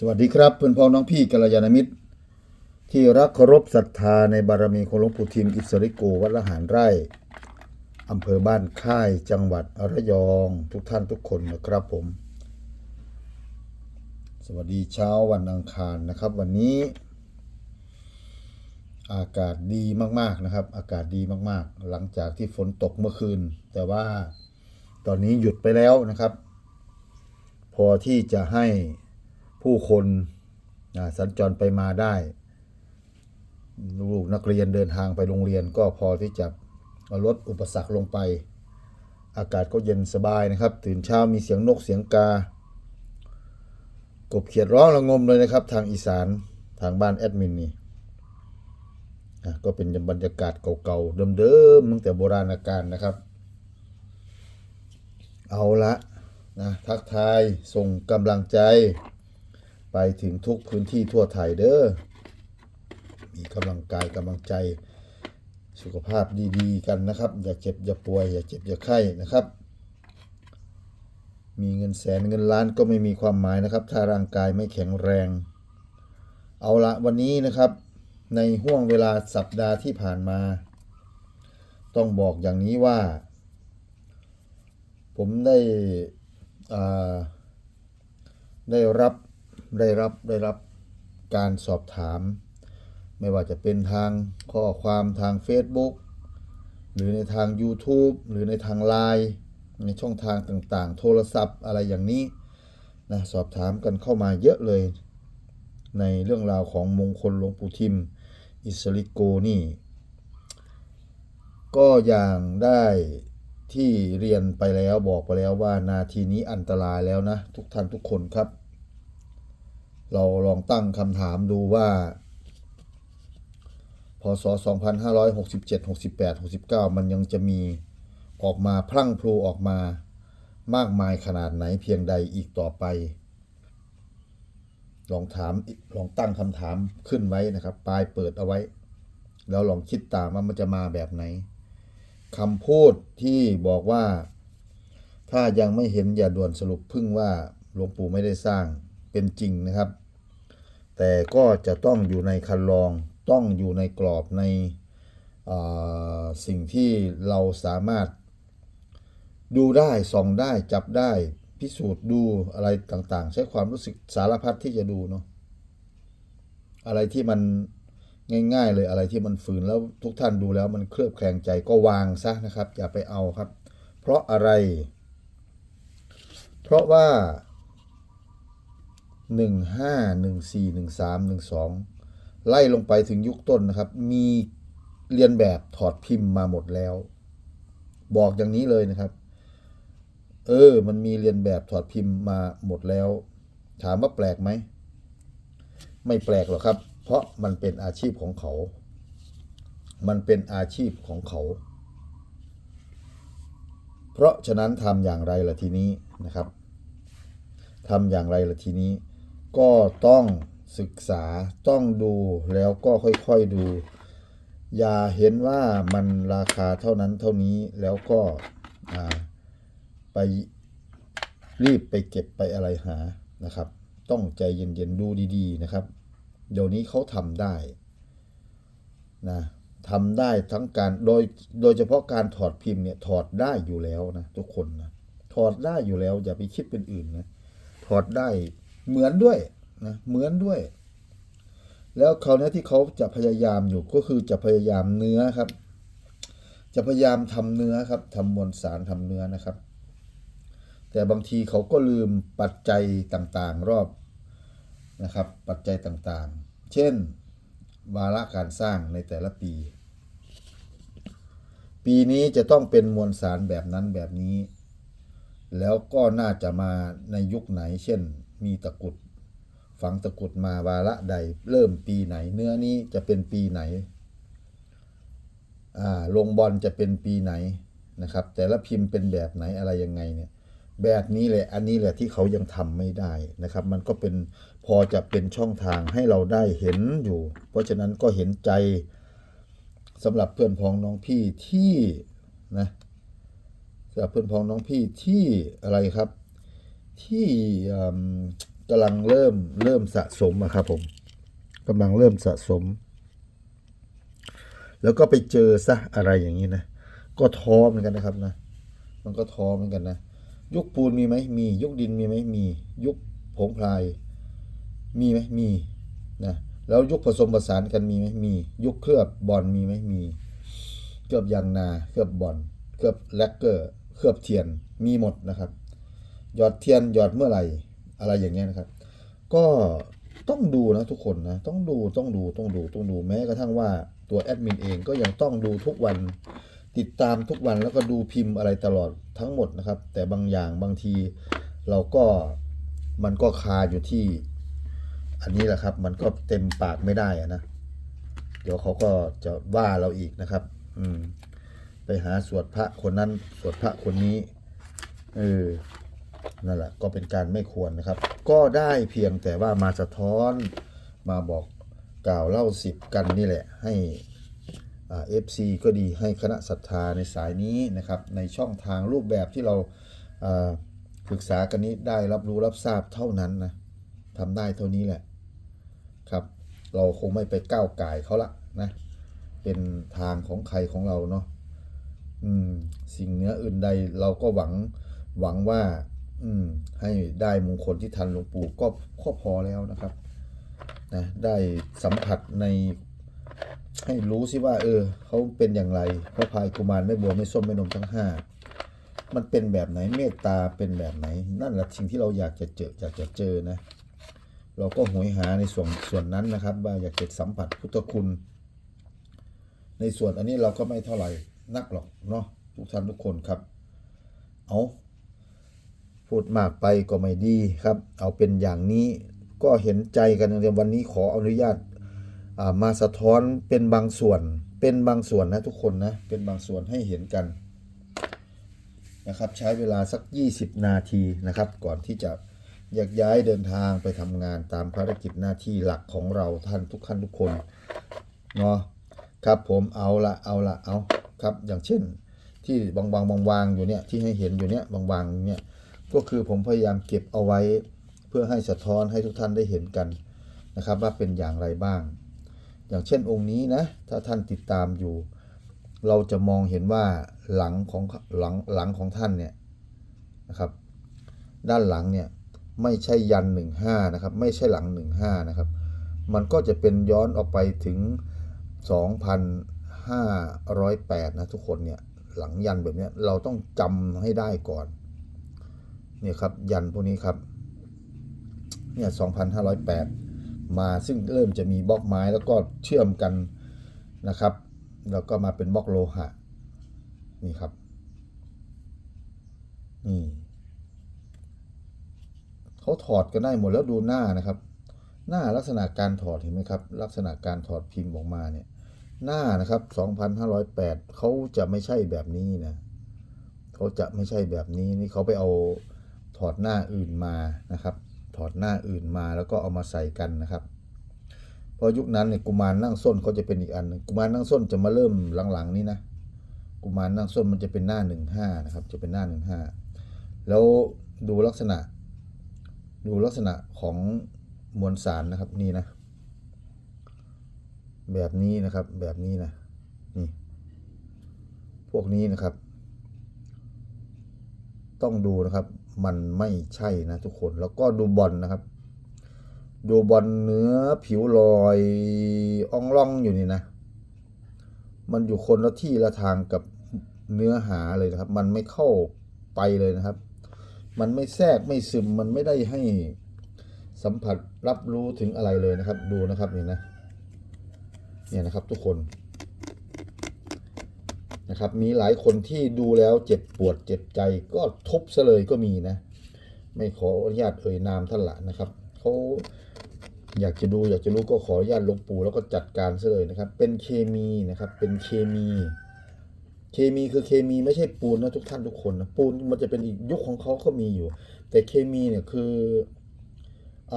สวัสดีครับเพื่อนพ้องน้องพี่กัลยาณมิตร ที่รักเคารพศรัทธาในบารมีของหลวงปู่ทิมอิสริโกวัดละหารไร่อำเภอบ้านค่ายจังหวัดระยองทุกท่านทุกคนนะครับผม สวัสดีเช้าวันอังคารนะครับ วันนี้ อากาศดีมากๆนะครับ อากาศดีมากๆ หลังจากที่ฝนตกเมื่อคืน แต่ว่าตอนนี้หยุดไปแล้วนะครับ พอที่จะให้ ผู้คนสัญจรไปมาได้ ลูกนักเรียนเดินทางไปโรงเรียนก็พอที่จะลดอุปสรรคลงไป อากาศก็เย็นสบายนะครับ ตื่นเช้ามีเสียงนกเสียงกา กบเขียดร้องระงมเลยนะครับ ทางอีสานทางบ้านแอดมินนี่อะก็เป็นบรรยากาศเก่าๆเดิมๆตั้งแต่โบราณกาลนะครับ เอาละนะทักทายส่งกำลังใจ ไปถึงทุกพื้นที่ทั่วไทยเด้อ มีกำลังกายกำลังใจ สุขภาพดีๆ กันนะครับ อย่าเจ็บอย่าป่วย อย่าเจ็บอย่าไข้นะครับ มีเงินแสนเงินล้านก็ไม่มีความหมายนะครับ ถ้าร่างกายไม่แข็งแรง เอาละวันนี้นะครับ ในห่วงเวลาสัปดาห์ที่ผ่านมา ต้องบอกอย่างนี้ว่า ผมได้ได้รับ ได้รับได้รับการสอบถาม ไม่ว่าจะเป็นทางข้อความทาง Facebook หรือในทาง YouTube หรือในทาง Line ในช่องทางต่างๆ โทรศัพท์อะไรอย่างนี้นะสอบถามกันเข้ามาเยอะเลย ในเรื่องราวของมงคลหลวงปู่ทิม อิสริโกนี่ ก็อย่างได้ที่เรียนไปแล้วบอกไปแล้วว่านาทีนี้อันตรายแล้วนะ ทุกท่านทุกคนครับ เราลองตั้งคำถามดูว่า พศ 2567 68 69 มันยังจะมีออกมาพลั่งพลูออกมามากมายขนาดไหนเพียงใดอีกต่อไป ลองถามลองตั้งคำถามขึ้นไว้นะครับ ปลายเปิดเอาไว้ แล้วลองคิดตามว่ามันจะมาแบบไหนคำพูดที่บอกว่า ถ้ายังไม่เห็นอย่าด่วนสรุปพึ่งว่าหลวงปู่ไม่ได้สร้าง เป็นจริงนะครับ แต่ก็จะต้องอยู่ในคันลองต้องอยู่ในกรอบในสิ่งที่เราสามารถดูได้ส่องได้จับได้พิสูจน์ดูอะไรต่างๆ ใช้ความรู้สึกสารพัดที่จะดูเนาะอะไรที่มันง่ายๆเลยอะไรที่มันฝืนแล้วทุกท่านดูแล้วมันเคลือบแคลงใจก็วางซะนะครับ อย่าไปเอาครับ เพราะอะไร เพราะว่า หนึ่งห้าหนึ่งสี่หนึ่งสามหนึ่งสองไล่ลงไปถึงยุคต้นนะครับ มีเรียนแบบถอดพิมพ์มาหมดแล้ว บอกอย่างนี้เลยนะครับ เออ มันมีเรียนแบบถอดพิมพ์มาหมดแล้ว ถามว่าแปลกไหม ไม่แปลกหรอกครับ เพราะมันเป็นอาชีพของเขา มันเป็นอาชีพของเขา เพราะฉะนั้นทำอย่างไรล่ะทีนี้นะครับทำอย่างไรล่ะทีนี้ ก็ต้องศึกษาต้องดูแล้วก็ค่อยๆดู อย่าเห็นว่ามันราคาเท่านั้นเท่านี้แล้วก็ไปรีบไปเก็บไปอะไรหานะครับ ต้องใจเย็นๆดูดีๆนะครับ เดี๋ยวนี้เขาทำได้นะทำได้ทั้งการโดยโดยเฉพาะการถอดพิมพ์เนี่ยถอดได้อยู่แล้วนะทุกคนนะถอดได้อยู่แล้ว อย่าไปคิดเป็นอื่นนะถอดได้ เหมือนด้วยนะเหมือนด้วย แล้วคราวนี้ที่เขาจะพยายามอยู่ก็คือจะพยายามเนื้อครับ จะพยายามทำเนื้อครับทำมวลสารทำเนื้อนะครับ แต่บางทีเขาก็ลืมปัจจัยต่างๆรอบนะครับ ปัจจัยต่างๆ เช่น วาระการสร้างในแต่ละปี ปีนี้จะต้องเป็นมวลสารแบบนั้นแบบนี้ แล้วก็น่าจะมาในยุคไหน เช่น มีตะกุด ฝังตะกุดมาวาระใด เริ่มปีไหน เนื้อนี้จะเป็นปีไหนอ่าลงบอลจะเป็นปีไหนนะครับ แต่ละพิมพ์เป็นแบบไหนอะไรยังไงเนี่ย แบบนี้แหละอันนี้แหละที่เขายังทำไม่ได้นะครับ มันก็เป็นพอจะเป็นช่องทางให้เราได้เห็นอยู่ เพราะฉะนั้นก็เห็นใจสำหรับเพื่อนพ้องน้องพี่ที่นะสำหรับเพื่อนพ้องน้องพี่ที่อะไรครับ ที่กำลังเริ่มเริ่มสะสมอะครับผมกำลังเริ่มสะสม แล้วก็ไปเจอซะอะไรอย่างนี้นะ ก็ท้อเหมือนกันนะครับนะ มันก็ท้อเหมือนกันนะ ยุคปูนมีไหมมี ยุคดินมีไหมมี ยุคผงพลาย มีไหมมีนะแล้วยุคผสมผสานกันมีไหมมี ยุคเคลือบบอลมีไหมมีเคลือบยางนา เคลือบบอลเคลือบแลกเกอร์ เคลือบเทียนมีหมดนะครับ หยอดเทียนหยอดเมื่อไหร่อะไรอย่างเงี้ยนะครับ ก็ต้องดูนะทุกคนนะต้องดูต้องดูต้องดูต้องดูแม้กระทั่งว่าตัวแอดมินเองก็ยังต้องดูทุกวันติดตามทุกวันแล้วก็ดูพิมพ์อะไรตลอดทั้งหมดนะครับ แต่บางอย่างบางทีเราก็มันก็คาอยู่ที่ อันนี้แหละครับ มันก็เต็มปากไม่ได้อะนะเดี๋ยวเขาก็จะว่าเราอีกนะครับ อืม ไปหาสวดพระคนนั้นสวดพระคนนี้เออ นั่นแหละก็เป็นการไม่ควรนะครับ ก็ได้เพียงแต่ว่ามาสะท้อนมาบอกกล่าวเล่าสิบกันนี่แหละ ให้เอฟซีก็ดีให้คณะศรัทธาในสายนี้นะครับ ในช่องทางรูปแบบที่เราศึกษากันนี้ได้รับรู้รับทราบเท่านั้นนะทำได้เท่านี้แหละครับ เราคงไม่ไปก้าวไก่เขาละนะเป็นทางของใครของเราเนาะสิ่งเนื้ออื่นใดเราก็หวังหวังว่า อืม ให้ได้มงคลที่ทันหลวงปู่ก็ก็พอแล้วนะครับนะได้สัมผัสใน ให้รู้สิว่า เออเขาเป็นอย่างไรพระพายกุมารไม่บัวไม่ส้มไม่นมทั้งห้ามันเป็นแบบไหนเมตตาเป็นแบบไหน นั่นแหละสิ่งที่เราอยากจะเจออยากจะเจอนะ เราก็หวยหาในส่วนส่วนนั้นนะครับว่าอยากจะสัมผัสพุทธคุณ ในส่วนอันนี้เราก็ไม่เท่าไหร่นักหรอกเนาะทุกท่านทุกคนครับ เอา พูดมากไปก็ไม่ดีครับ เอาเป็นอย่างนี้ก็เห็นใจกันในวันนี้ขออนุญาตามาสะท้อนเป็นบางส่วน เป็นบางส่วนนะทุกคนนะ เป็นบางส่วนให้เห็นกันนะครับ ใช้เวลาสัก 20 นาทีนะครับ ก่อนที่จะแยกย้ายเดินทางไปทำงานตามภารกิจหน้าที่หลักของเราท่านทุกท่านทุกคนเนาะครับผมเอาละเอาละเอาครับ อย่างเช่น ที่บางๆบางๆอยู่เนี่ยที่ให้เห็นอยู่เนี่ยบางๆเนี่ย ก็คือผมพยายามเก็บเอาไว้ เพื่อให้สะท้อนให้ทุกท่านได้เห็นกันนะครับ ว่าเป็นอย่างไรบ้าง อย่างเช่นองค์นี้นะ ถ้าท่านติดตามอยู่ เราจะมองเห็นว่าหลังของหลังหลังของท่านเนี่ยนะครับ ด้านหลังเนี่ยไม่ใช่ยันหนึ่งห้านะครับ ไม่ใช่หลังหนึ่งห้านะครับ มันก็จะเป็นย้อนออกไปถึง2,508นะทุกคนเนี่ยหลังยันแบบนี้เราต้องจำให้ได้ก่อน เนี่ยครับยันพวกนี้ครับเนี่ย2,508 มาซึ่งเริ่มจะมีบล็อกไม้แล้วก็เชื่อมกันนะครับ แล้วก็มาเป็นบล็อกโลหะนี่ครับนี่เขาถอดกันได้หมดแล้วดูหน้านะครับ หน้าลักษณะการถอดเห็นไหมครับ ลักษณะการถอดพิมพ์ออกมาเนี่ย หน้านะครับ 2,508เขาจะไม่ใช่แบบนี้นะเขาจะไม่ใช่แบบนี้นี่เขาไปเอา ถอดหน้าอื่นมานะครับ ถอดหน้าอื่นมาแล้วก็เอามาใส่กันนะครับเพราะยุคนั้นเนี่ยกุมารนั่งส้นเขาจะเป็นอีกอันหนึงกุมารนั่งส้นจะมาเริ่มหลังๆ นี้นะกุมารนั่งส้นมันจะเป็นหน้าหนึ่งห้านะครับ จะเป็นหน้าหนึ่งห้าแล้วดูลักษณะ ดูลักษณะของมวลสารนะครับนี่นะ แบบนี้นะครับแบบนี้นะนี่พวกนี้นะครับ ต้องดูนะครับ มันไม่ใช่นะทุกคนแล้วก็ดูบอลนะครับ ดูบอลเนื้อผิวลอยอ่องร่องอยู่นี่นะ มันอยู่คนละที่ละทางกับเนื้อหาเลยนะครับ มันไม่เข้าไปเลยนะครับ มันไม่แทรกไม่ซึมมันไม่ได้ให้สัมผัสรับรู้ถึงอะไรเลยนะครับ ดูนะครับนี่นะเนี่ยนะครับทุกคน นะครับ มีหลายคนที่ดูแล้วเจ็บปวดเจ็บใจก็ทุบซะเลยก็มีนะ ไม่ขออนุญาตเอ่ยนามท่านละนะครับเขาอยากจะดูอยากจะรู้ก็ขออนุญาตลงปู่แล้วก็จัดการซะเลยนะครับ เป็นเคมีนะครับ เป็นเคมี เคมีคือเคมีไม่ใช่ปูนนะทุกท่านทุกคนนะปูนมันจะเป็นอีกยุคของเขาเขามีอยู่ แต่เคมีเนี่ยคืออ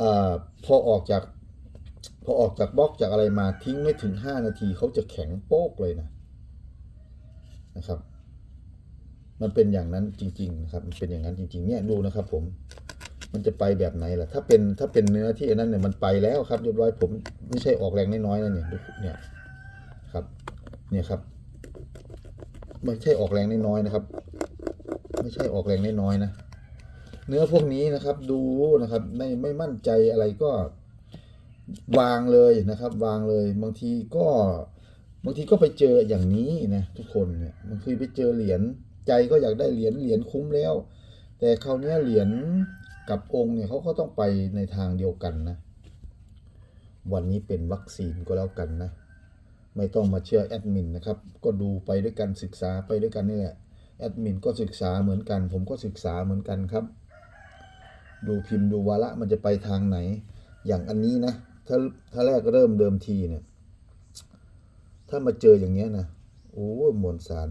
พอออกจากพอออกจากบล็อกจากอะไรมาทิ้งไม่ถึง 5 นาทีเขาจะแข็งโป๊กเลยนะ นะครับ มันเป็นอย่างนั้นจริง ๆ นะครับ มันเป็นอย่างนั้นจริง ๆ เนี่ยดูนะครับ ผม มันจะไปแบบไหนล่ะ ถ้าเป็นถ้าเป็นเนื้อที่อันนั้นเนี่ยมันไปแล้วครับเรียบร้อยผมไม่ใช่ออกแรงน้อยๆนะเนี่ยเนี่ยครับ เนี่ยครับไม่ใช่ออกแรงน้อยๆนะครับ ไม่ใช่ออกแรงน้อยๆนะเนื้อพวกนี้นะครับ ดูนะครับไม่ไม่มั่นใจอะไรก็วางเลยนะครับ วางเลยบางทีก็ บางทีก็ไปเจออย่างนี้นะทุกคนเนี่ยบางทีไปเจอเหรียญใจก็อยากได้เหรียญเหรียญคุ้มแล้ว แต่คราวนี้เหรียญกับองค์เนี่ยเขาก็ต้องไปในทางเดียวกันนะ วันนี้เป็นวัคซีนก็แล้วกันนะ ไม่ต้องมาเชื่อแอดมินนะครับ ก็ดูไปด้วยกันศึกษาไปด้วยกันนี่แหละแอดมินก็ศึกษาเหมือนกัน ผมก็ศึกษาเหมือนกันครับ ดูพิมพ์ดูวาระมันจะไปทางไหน อย่างอันนี้นะถ้าถ้าแรกเริ่มเดิมทีเนี่ย ถ้ามาเจออย่างเงี้ยนะโอ้ยมวลสาร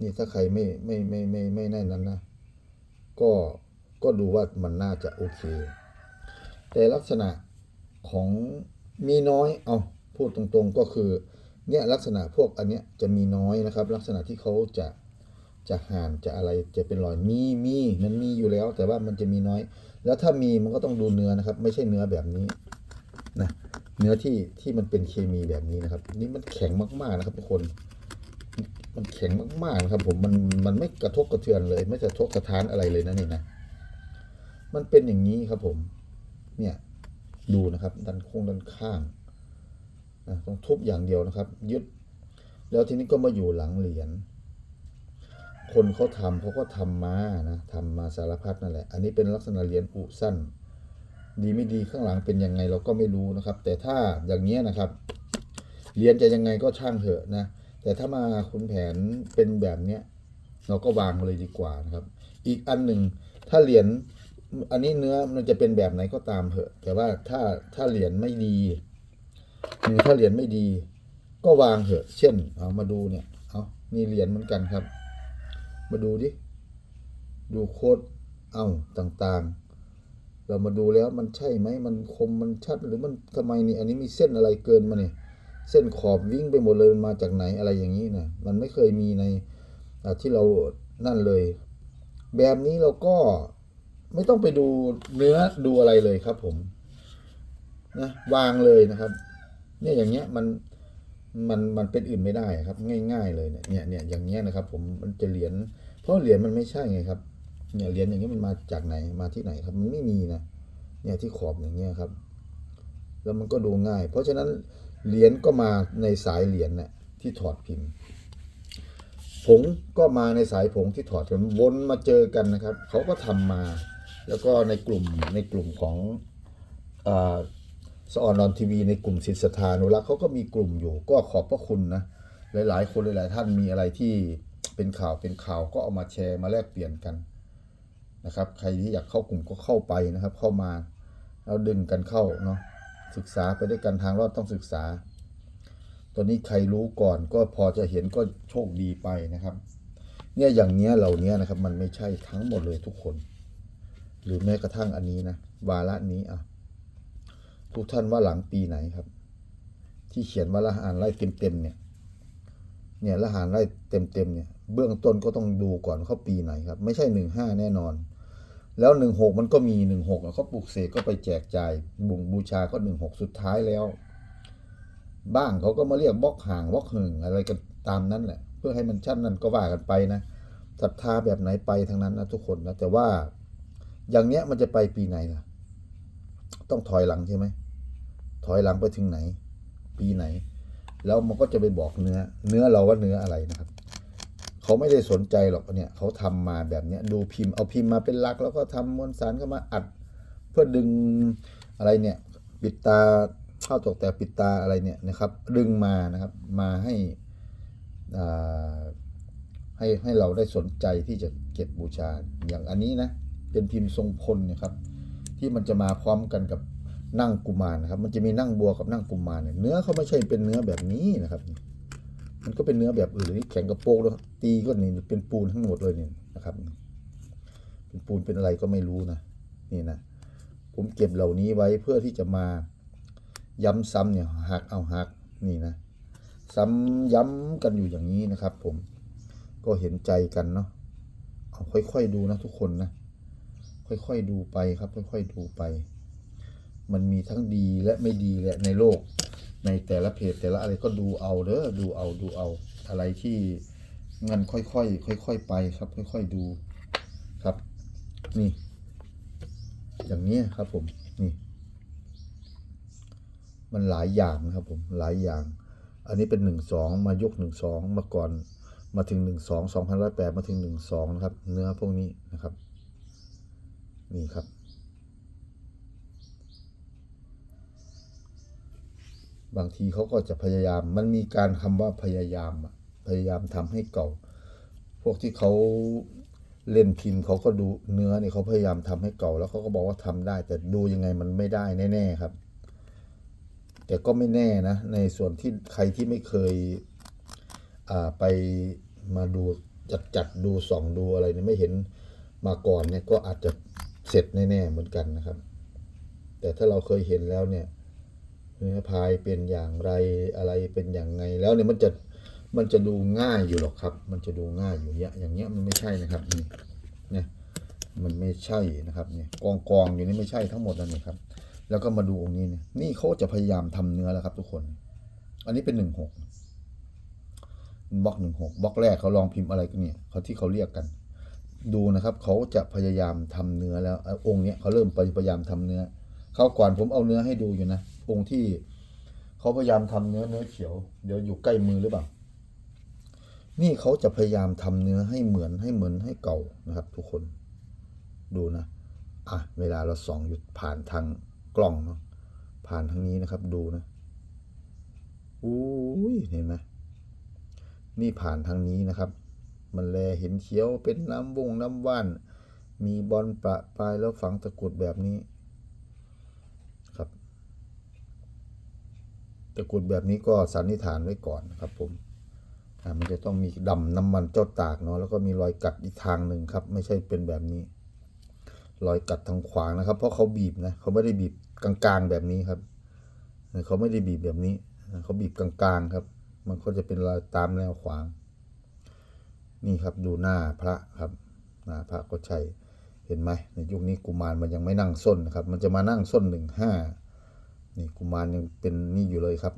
นี่ถ้าใครไม่ไม่ไม่ไม่ไม่แน่นั้นนะ ก็ก็ดูว่ามันน่าจะโอเค แต่ลักษณะของมีน้อย เอาพูดตรงๆก็คือ เนี่ยลักษณะพวกอันเนี้ยจะมีน้อยนะครับ ลักษณะที่เขาจะจะห่านจะอะไรจะเป็นรอยมีมีมันมีอยู่แล้ว แต่ว่ามันจะมีน้อย แล้วถ้ามีมันก็ต้องดูเนื้อนะครับ ไม่ใช่เนื้อแบบนี้นะ เนื้อที่ที่มันเป็นเคมีแบบนี้นะครับ นี่มันแข็งมากๆนะครับทุกคน มันแข็งมากๆนะครับ ผมมันมันไม่กระทบกระเทือนเลย ไม่กระทบกระทานอะไรเลยนะนี่นะมันเป็นอย่างนี้ครับผม เนี่ยดูนะครับด้านโค้งด้านข้างนะต้องทุบอย่างเดียวนะครับ ยึด แล้วทีนี้ก็มาอยู่หลังเหรียญคนเขาทำเขาก็ทำมานะทำมาสารพัดนั่นแหละ อันนี้เป็นลักษณะเหรียญอุสั้น ดีไม่ดีข้างหลังเป็นยังไงเราก็ไม่รู้นะครับ แต่ถ้าอย่างนี้นะครับเหรียญจะยังไงก็ช่างเถอะนะ แต่ถ้ามาคุณแผนเป็นแบบเนี้ยเราก็วางเลยดีกว่านะครับ อีกอันหนึ่งถ้าเหรียญอันนี้เนื้อมันจะเป็นแบบไหนก็ตามเถอะ แต่ว่าถ้าถ้าเหรียญไม่ดีหรือถ้าเหรียญไม่ดี ก็วางเถอะ เช่น เอามาดูเนี่ย เอานี่เหรียญเหมือนกันครับ มาดูดิ ดูโคดเอาต่างๆ เรามาดูแล้วมันใช่ไหมมันคมมันชัดหรือมันทำไมนี่อันนี้มีเส้นอะไรเกินมาเนี่ย เส้นขอบวิ่งไปหมดเลยมันมาจากไหนอะไรอย่างนี้นะมันไม่เคยมีในที่เรานั่นเลย แบบนี้เราก็ไม่ต้องไปดูเนื้อดูอะไรเลยครับผมนะวางเลยนะครับ เนี่ยอย่างเงี้ยมันมันมันเป็นอื่นไม่ได้ครับ ง่าย ๆ เลยเนี่ยเนี่ยอย่างเงี้ยนะครับ ผมมันจะเหรียญเพราะเหรียญมันไม่ใช่ไงครับ เนี่ยเหรียญอย่างเงี้ยมันมาจากไหนมาที่ไหนครับมันไม่มีนะเนี่ยที่ขอบอย่างเงี้ยครับ แล้วมันก็ดูง่าย เพราะฉะนั้นเหรียญก็มาในสายเหรียญน่ะที่ถอดพิมพ์ ผงก็มาในสายผงที่ถอดกันวนมาเจอกันนะครับเขาก็ทำมา แล้วก็ในกลุ่มในกลุ่มของอสออนอนทีวีในกลุ่มศิษฐานุรักษ์เขาก็มีกลุ่มอยู่ ก็ขอบพระคุณนะหลาย ๆ คนหลาย ๆ ท่านมีอะไรที่เป็นข่าวเป็นข่าวก็เอามาแชร์มาแลกเปลี่ยนกัน นะครับ ใครที่อยากเข้ากลุ่มก็เข้าไปนะครับ เข้ามาแล้วดึงกันเข้าเนาะศึกษาไปด้วยกันทางรอดต้องศึกษา ตอนนี้ใครรู้ก่อนก็พอจะเห็นก็โชคดีไปนะครับ เนี่ยอย่างเนี้ยเหล่านี้นะครับ มันไม่ใช่ทั้งหมดเลยทุกคน หรือแม้กระทั่งอันนี้นะวาระนี้อะทุกท่านว่าหลังปีไหนครับ ที่เขียนว่าละหานไล่เต็มๆเนี่ยเนี่ยละหานไล่เต็มๆเนี่ยเบื้องต้นก็ต้องดูก่อนเขาปีไหนครับ ไม่ใช่หนึ่งห้าแน่นอน แล้วหนึ่งหกมันก็มีหนึ่งหกเขาปลูกเสกก็ไปแจกจ่ายบุงบูชาก็หนึ่งหกสุดท้ายแล้ว บ้างเขาก็มาเรียกบล็อกห่างบล็อกหึงอะไรกันตามนั้นแหละ เพื่อให้มันชั้นนั้นก็ว่ากันไปนะศรัทธาแบบไหนไปทางนั้นนะทุกคนนะแต่ว่าอย่างเนี้ยมันจะไปปีไหนล่ะ ต้องถอยหลังใช่ไหมถอยหลังไปถึงไหน ปีไหน แล้วมันก็จะไปบอกเนื้อ เนื้อเราว่าเนื้ออะไรนะครับ เขาไม่ได้สนใจหรอกเนี่ยเขาทำมาแบบเนี้ยดูพิมพ์เอาพิมพ์มาเป็นหลัก แล้วก็ทำมวลสารเข้ามาอัด เพื่อดึงอะไรเนี่ยปิดตาเข้าตกแต่ปิดตาอะไรเนี่ยนะครับ ดึงมานะครับมาให้ให้ให้เราได้สนใจที่จะเก็บบูชาอย่างอันนี้นะเป็นพิมพ์ทรงพลนะครับ ที่มันจะมาพร้อมกันกับนั่งกุมารนะครับ มันจะมีนั่งบัวกับนั่งกุมารเนี่ยเนื้อเขาไม่ใช่เป็นเนื้อแบบนี้นะครับ มันก็เป็นเนื้อแบบอื่นที่แข็งกระโปงแล้วตีก็นี่เป็นปูนทั้งหมดเลยเนี่ยนะครับ เป็นปูนเป็นอะไรก็ไม่รู้นะนี่นะผมเก็บเหล่านี้ไว้เพื่อที่จะมาย้ำซ้ำเนี่ยหักเอาหักนี่นะ ซ้ำย้ำกันอยู่อย่างนี้นะครับ ผมก็เห็นใจกันเนาะเอาค่อยๆดูนะทุกคนนะค่อยๆดูไปครับ ค่อย ๆดูไป มันมีทั้งดีและไม่ดีแหละในโลก ในแต่ละเพจแต่ละอะไรก็ดูเอาเด้อดูเอาดูเอาอะไรที่งั้นค่อยๆค่อยๆไปครับ ค่อย ๆดูครับ นี่ อย่างนี้ครับผมนี่ มันหลายอย่างนะครับผมหลายอย่าง อันนี้เป็นหนึ่งสองมายกหนึ่งสองมาก่อนมาถึงหนึ่งสองสองพันร้อยแปดมาถึงหนึ่งสองนะครับ เนื้อพวกนี้นะครับ นี่ครับ บางทีเขาก็จะพยายาม มันมีการคำว่าพยายามอะพยายามทำให้เก่า พวกที่เขาเล่นพิมพ์เขาก็ดูเนื้อเนี่ยเขาพยายามทำให้เก่า แล้วเขาก็บอกว่าทำได้ แต่ดูยังไงมันไม่ได้แน่ ๆครับ แต่ก็ไม่แน่นะ ในส่วนที่ใครที่ไม่เคยไปมาดูจัดจัดดูส่องดูอะไรเนี่ยไม่เห็นมาก่อนเนี่ยก็อาจจะเสร็จแน่ๆเหมือนกันนะครับ แต่ถ้าเราเคยเห็นแล้วเนี่ย พายเป็นอย่างไรอะไรเป็นอย่างไงแล้วเนี่ยมันจะมันจะดูง่ายอยู่หรอกครับ มันจะดูง่ายอยู่เนี้ยอย่างเงี้ยมันไม่ใช่นะครับนี่เนี่ยมันไม่ใช่นะครับเนี่ยกองกองอยู่นี่ไม่ใช่ทั้งหมดนั่นนี่ครับ แล้วก็มาดูองค์นี้เนี่ยนี่เขาจะพยายามทำเนื้อแล้วครับ ทุกคน อันนี้เป็นหนึ่งหกบล็อกหนึ่งหกบล็อกแรกเขาลองพิมพ์อะไรกันเนี่ยเขาที่เขาเรียกกัน ดูนะครับเขาจะพยายามทำเนื้อแล้วองค์เนี้ยเขาเริ่มพยายามทำเนื้อเขาก่อนผมเอาเนื้อให้ดูอยู่นะ องค์ที่เขาพยายามทำเนื้อเนื้อเขียว เดี๋ยวอยู่ใกล้มือหรือเปล่า นี่เขาจะพยายามทำเนื้อให้เหมือนให้เหมือนให้เก่านะครับ ทุกคน ดูนะ อะ เวลาเราส่องอยู่ผ่านทางกล้องเนาะ ผ่านทางนี้นะครับ ดูนะอุ้ยเห็นไหมนี่ผ่านทางนี้นะครับ มันแลเห็นเขียวเป็นน้ำวงน้ำว่าน มีบอลประปลายแล้วฝังตะกุดแบบนี้ ครับ ตะกรุดแบบนี้ก็สันนิษฐานไว้ก่อนนะครับผมมันจะต้องมีดำน้ำมันเจ้าตากเนาะแล้วก็มีรอยกัดอีกทางหนึ่งครับ ไม่ใช่เป็นแบบนี้ รอยกัดทางขวางนะครับ เพราะเขาบีบนะเขาไม่ได้บีบกลางๆแบบนี้ครับเขาไม่ได้บีบแบบนี้เขาบีบกลางๆครับ มันก็จะเป็นรอยตามแนวขวาง นี่ครับดูหน้าพระครับหน้าพระก็ใช่เห็นไหมในยุคนี้กุมารมันยังไม่นั่งส้นนะครับ มันจะมานั่งส้นหนึ่งห้า นี่กุมารยังเป็นนี่อยู่เลยครับ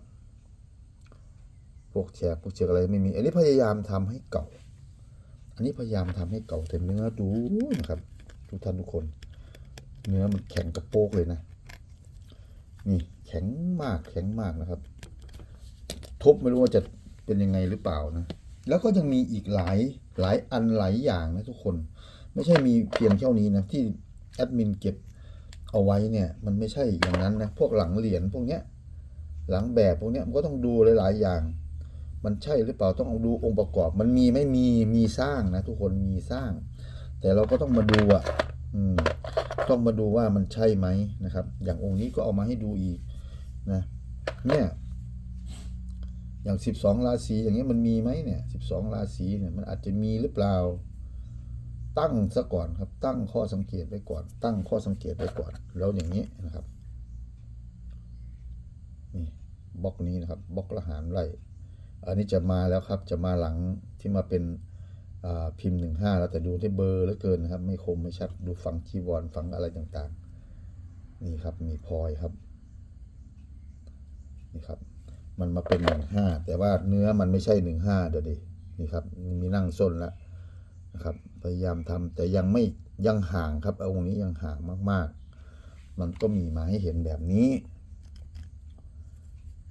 พวกแฉกพวกเชือกอะไรไม่มี อันนี้พยายามทำให้เก่า อันนี้พยายามทำให้เก่าแต่เนื้อดูนะครับ ทุกท่านทุกคน เนื้อมันแข็งกระโปกเลยนะ นี่แข็งมากแข็งมากนะครับ ทบไม่รู้ว่าจะเป็นยังไงหรือเปล่านะ แล้วก็ยังมีอีกหลายหลายอันหลายอย่างนะทุกคน ไม่ใช่มีเพียงเท่านี้นะที่แอดมินเก็บ เอาไว้เนี่ยมันไม่ใช่อย่างนั้นนะพวกหลังเหรียญพวกเนี้ยหลังแบบพวกเนี้ยมันก็ต้องดูหลาย ๆ อย่าง มันใช่หรือเปล่าต้องเอาดูองค์ประกอบ มันมีไม่มีมีสร้างนะทุกคนมีสร้าง แต่เราก็ต้องมาดูอะอต้องมาดูว่ามันใช่ไหมนะครับ อย่างองค์นี้ก็เอามาให้ดูอีกนะเนี่ยอย่างสิบสองราศีอย่างเงี้ยมันมีไหมเนี่ยสิบสองราศีเนี่ยมันอาจจะมีหรือเปล่า ตั้งซะก่อนครับ ตั้งข้อสังเกตไว้ก่อน ตั้งข้อสังเกตไว้ก่อน แล้วอย่างนี้นะครับ นี่บล็อกนี้นะครับบล็อกละหารไร่อันนี้จะมาแล้วครับ จะมาหลังที่มาเป็นพิมพ์หนึ่งห้าแล้วแต่ดูที่เบอร์เหลือเกินนะครับ ไม่คมไม่ชัดดูฝังจีวรฝังอะไรต่างๆ นี่ครับมีพอยครับ นี่ครับ มันมาเป็นหนึ่งห้าแต่ว่าเนื้อมันไม่ใช่หนึ่งห้าเดี๋ยวดินี่ครับ มีนั่งส้นแล้วนะครับ พยายามทำแต่ยังไม่ยังห่างครับเอาองค์นี้ยังห่างมาก ๆ มันก็มีมาให้เห็นแบบนี้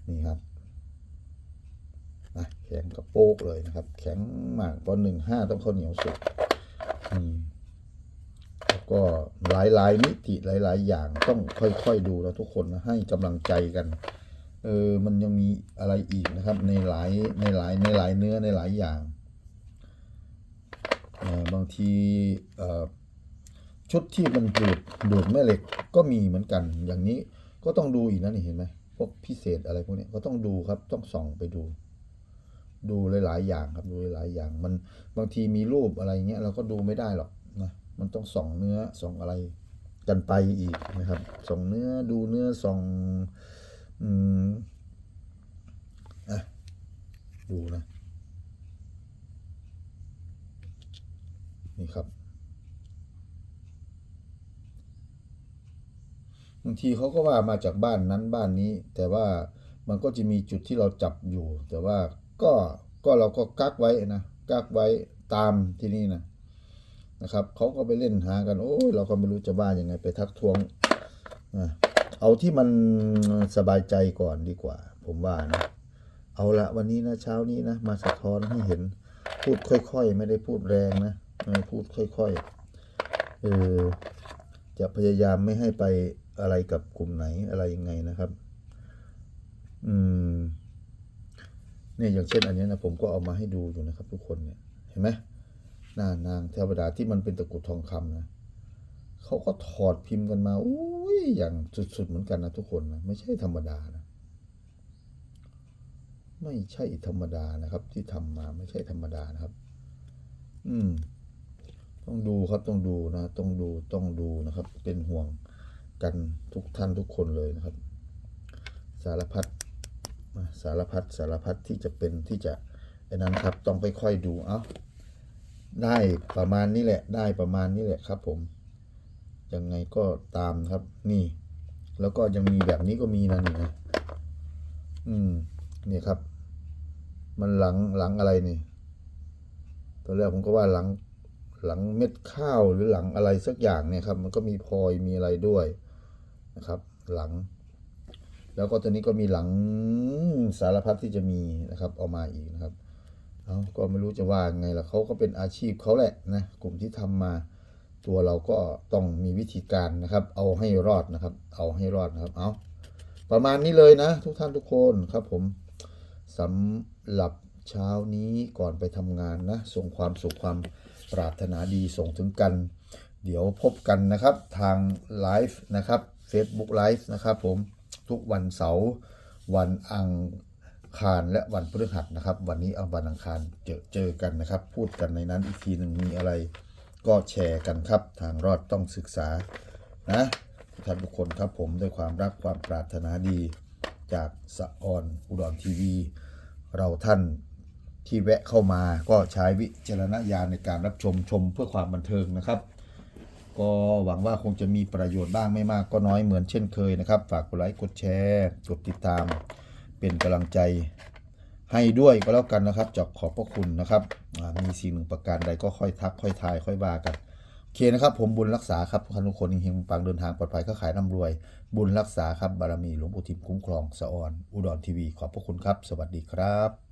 นี่ครับแข็งกระโปกเลยนะครับ แข็งมากพราะหนึ่งห้าต้องข้าวเหนียวสุกอืมแล้วก็หลายหลายๆมิติหลาย ๆ อย่างต้องค่อยๆดูแล้วทุกคนนะให้กำลังใจกันเออมันยังมีอะไรอีกนะครับ ในหลายในหลายในหลายเนื้อในหลายอย่าง บางทีชุดที่มันดูดดูดแม่เหล็กก็มีเหมือนกัน อย่างนี้ก็ต้องดูอีกนะนี่เห็นไหมพวกพิเศษอะไรพวกนี้ก็ต้องดูครับต้องส่องไปดู ดูหลายๆอย่างครับดูหลายอย่าง มันบางทีมีรูปอะไรเงี้ยเราก็ดูไม่ได้หรอกนะมันต้องส่องเนื้อส่องอะไรกันไปอีกนะครับส่องเนื้อดูเนื้อส่องอืมอะดูนะ นี่ครับบางทีเขาก็ว่ามาจากบ้านนั้นบ้านนี้ แต่ว่ามันก็จะมีจุดที่เราจับอยู่ แต่ว่าก็ก็เราก็กักไว้นะกักไว้ตามที่นี่นะนะครับเขาก็ไปเล่นหากันโอ้ยเราก็ไม่รู้จะว่ายังไงไปทักท้วงนะเอาที่มันสบายใจก่อนดีกว่า ผมว่านะเอาละวันนี้นะเช้านี้นะมาสะท้อนให้เห็นพูดค่อย ๆ ไม่ได้พูดแรงนะ พูดค่อยๆเออจะพยายามไม่ให้ไปอะไรกับกลุ่มไหนอะไรยังไงนะครับ อืม เนี่ยอย่างเช่นอันนี้นะผมก็เอามาให้ดูอยู่นะครับ ทุกคนเนี่ยเห็นไหมหน้านางเทวดาที่มันเป็นตะกรุดทองคำนะเขาก็ถอดพิมพ์กันมาอุ้ยอย่างสุดๆเหมือนกันนะทุกคนนะไม่ใช่ธรรมดานะไม่ใช่ธรรมดานะครับ ที่ทำมาไม่ใช่ธรรมดานะครับ อืม ต้องดูครับต้องดูนะต้องดูต้องดูนะครับ เป็นห่วงกันทุกท่านทุกคนเลยนะครับ สารพัดสารพัดสารพัดที่จะเป็นที่จะไอ้นั้นครับต้องไปค่อยดูเอ้าได้ประมาณนี้แหละ ได้ประมาณนี้แหละครับผมยังไงก็ตามครับ นี่ แล้วก็ยังมีแบบนี้ก็มีนะนี่นะอืมนี่ครับ มันหลังหลังอะไรนี่ตอนแรกผมก็ว่าหลัง หลังเม็ดข้าวหรือหลังอะไรสักอย่างเนี่ยครับ มันก็มีพลอยมีอะไรด้วยนะครับ หลัง แล้วก็ตัวนี้ก็มีหลังสารพัดที่จะมีนะครับเอามาอีกนะครับเาก็ไม่รู้จะว่าไงล่ะเขาก็เป็นอาชีพเขาแหละนะกลุ่มที่ทำมาตัวเราก็ต้องมีวิธีการนะครับ เอาให้รอดนะครับ เอาให้รอดนะครับ เอาประมาณนี้เลยนะ ทุกท่านทุกคนครับผมสำหรับเช้านี้ก่อนไปทำงานนะส่งความสุขความ ปรารถนาดีส่งถึงกัน เดี๋ยวพบกันนะครับทางไลฟ์นะครับ Facebook Live นะครับผมทุกวันเสาร์วันอังคารและวันพฤหัสนะครับ วันนี้เอาวันอังคารเจอเจอกันนะครับ พูดกันในนั้นอีกทีหนึ่งมีอะไรก็แชร์กันครับ ทางรอดต้องศึกษานะท่านทุกคนครับผมด้วยความรักความปรารถนาดีจากสะออนอุดรทีวี เราท่าน ที่แวะเข้ามาก็ใช้วิจารณญาณในการรับชมชมเพื่อความบันเทิงนะครับ ก็หวังว่าคงจะมีประโยชน์บ้างไม่มากก็น้อยเหมือนเช่นเคยนะครับ ฝากกดไลค์กดแชร์ กดติดตาม เป็นกำลังใจให้ด้วยก็แล้วกันนะครับจากขอบพระคุณนะครับ มีสิ่งหนึ่งประการใดก็ค่อยทักค่อยทายค่อยว่ากันโอเคนะครับ ผมบุญรักษาครับทุกท่านทุกคนเฮงปังเดินทางปลอดภัยก็ขายร่ำรวย บุญรักษาครับบารมีหลวงปู่ทิมคุ้มครองสะออนอุดรทีวีขอบพระคุณครับ สวัสดีครับ